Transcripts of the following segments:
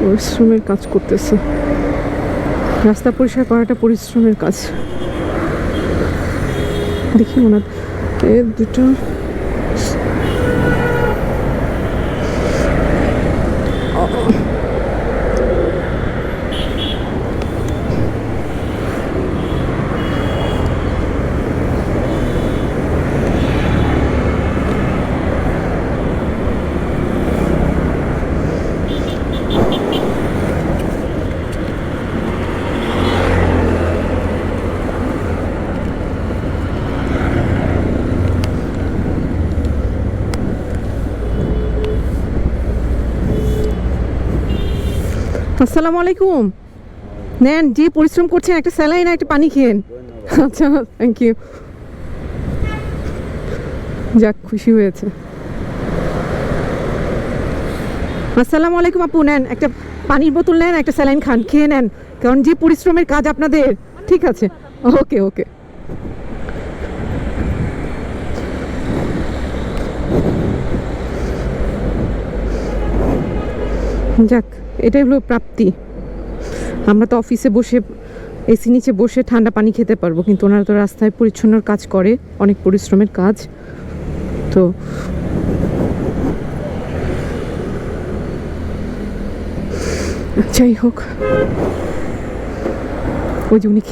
পরিশ্রমের কাজ করতেছে। রাস্তা পরিষ্কার করাটা পরিশ্রমের কাজ। দেখি ওনার এ দুটো আসসালামু আলাইকুম। নেন, যে পরিশ্রম করছেন, একটা স্যালাইন একটা পানি খেয়েন। আচ্ছা থ্যাংক ইউ যাক, খুশি হয়েছে। আসসালামু আলাইকুম আপু, নেন, একটা পানির বোতল নেন, একটা স্যালাইন খান, খেয়ে নেন। কারণ যে পরিশ্রমের কাজ আপনাদের, ঠিক আছে। ওকে ওকে। যাক, এটাই হলো প্রাপ্তি। আমরা তো অফিসে বসে এসি নিচে বসে ঠান্ডা পানি খেতে পারব, কিন্তু ওনারা তো রাস্তায় পরিচ্ছন্নর কাজ করে, অনেক পরিশ্রমের কাজ। তো যাই হোক। ওই যে উনি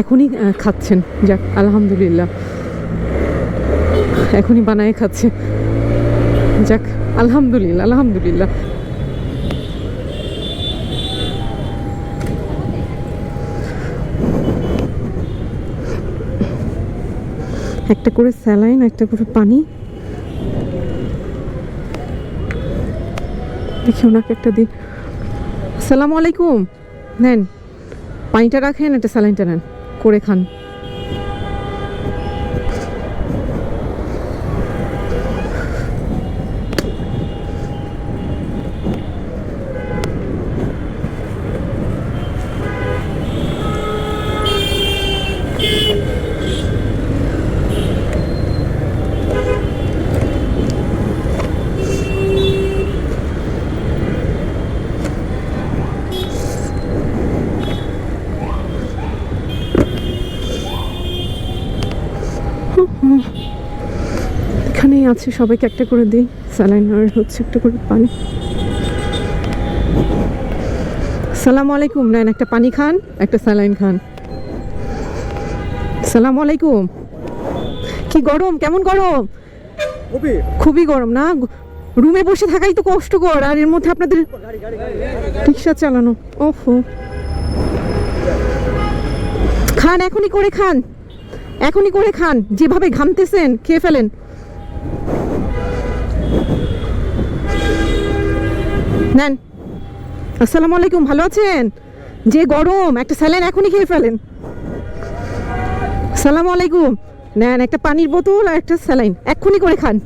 এখনই খাচ্ছেন। যাক, আলহামদুলিল্লাহ। এখনই বানায় খাচ্ছে। যাক, আলহামদুলিল্লাহ আলহামদুলিল্লাহ। একটা করে স্যালাইন, একটা করে পানি। দেখি ওনাকে একটা দিন। আসসালামু আলাইকুম। নেন, পানিটা রাখেন, একটা স্যালাইনটা নেন, করে খান এখানেই আছে সবাইকে একটা করে দিই। স্যালাইন আর হচ্ছে একটা করে পানি। সালাম আলাইকুম নেন একটা পানি খান একটা স্যালাইন খান। সালাম আলাইকুম। কি গরম কেমন গরম? খুবই গরম না? রুমে বসে থাকাই তো কষ্টকর আর এর মধ্যে আপনাদের রিক্সা চালানো। ওহো। খান এখনই করে খান। এখনই করে খান। যেভাবে ঘামতেছেন খেয়ে ফেলেন। নেন। আসসালামু আলাইকুম, ভালো আছেন? যে গরম, একটা স্যালাইন এখনই খেয়ে ফেলেন। সালামু আলাইকুম। নেন, একটা পানির বোতল আর একটা স্যালাইন এক্ষুনি করে খান।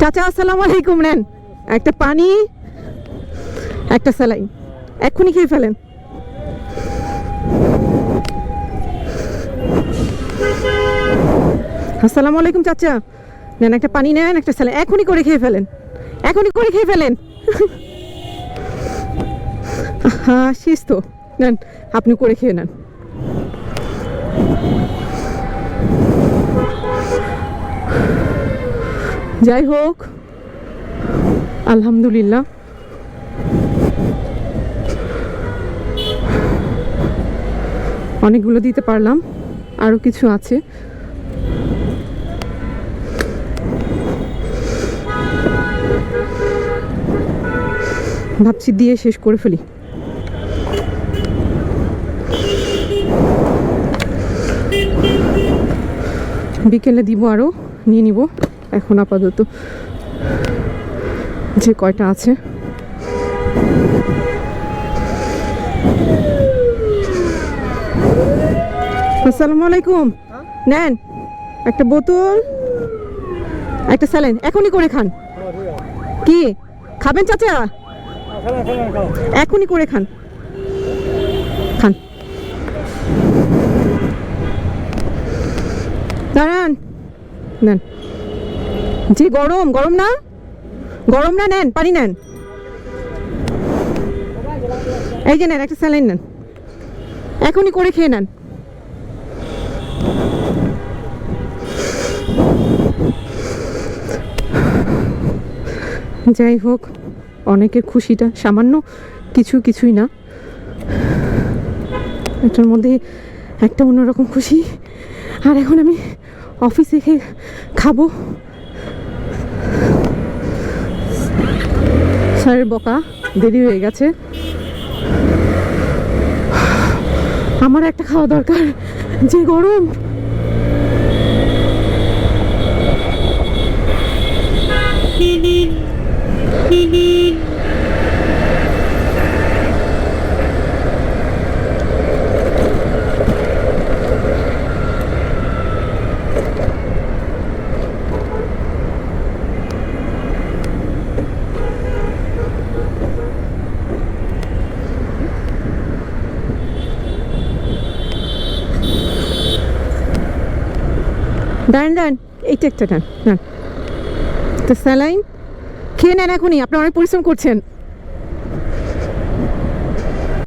চাচা, আসসালামু আলাইকুম, নেন। একটা পানি, একটা স্যালাইন এক্ষুনি খেয়ে ফেলেন। আসসালামু আলাইকুম, চাচা। নেন, একটা পানি নেন, একটা স্যালাইন এখনই করে খেয়ে ফেলেন। এখনই করে খেয়ে ফেলেন। হ্যাঁ শেষ তো। নেন আপনি করে খেয়ে নেন। যাই হোক, আলহামদুলিল্লাহ। অনেকগুলো দিতে পারলাম আরও কিছু আছে। ভাবছি দিয়ে শেষ করে ফেলি। বিকেলে দিব আরও নিয়ে নিব। এখন আপাতত যে কয়টা আছে। আসসালামু আলাইকুম। নেন, একটা বোতল, একটা স্যালাইন, এখনই করে খান। কি, খাবেন চাচা? এখনই করে খান। খান। দাঁড়ান। নেন। যে গরম। গরম না? গরম না নেন, পানি নেন। এই যে নেন, একটা স্যালাইন নেন। এখনই করে খেয়ে নেন। যাই হোক। অনেকের খুশিটা সামান্য কিছু কিছুই না। এটার মধ্যে একটা অন্যরকম খুশি। আর এখন আমি অফিসে খেয়ে খাব। স্যারের বকা দেরি হয়ে গেছে। আমার একটা খাওয়া দরকার, যে গরম। দাঁড়ান দাঁড়ান এইটা একটা দাঁড়ান দাঁড়ান। তো স্যালাইন? খেয়ে নেন এখনই আপনি অনেক পরিশ্রম করছেন।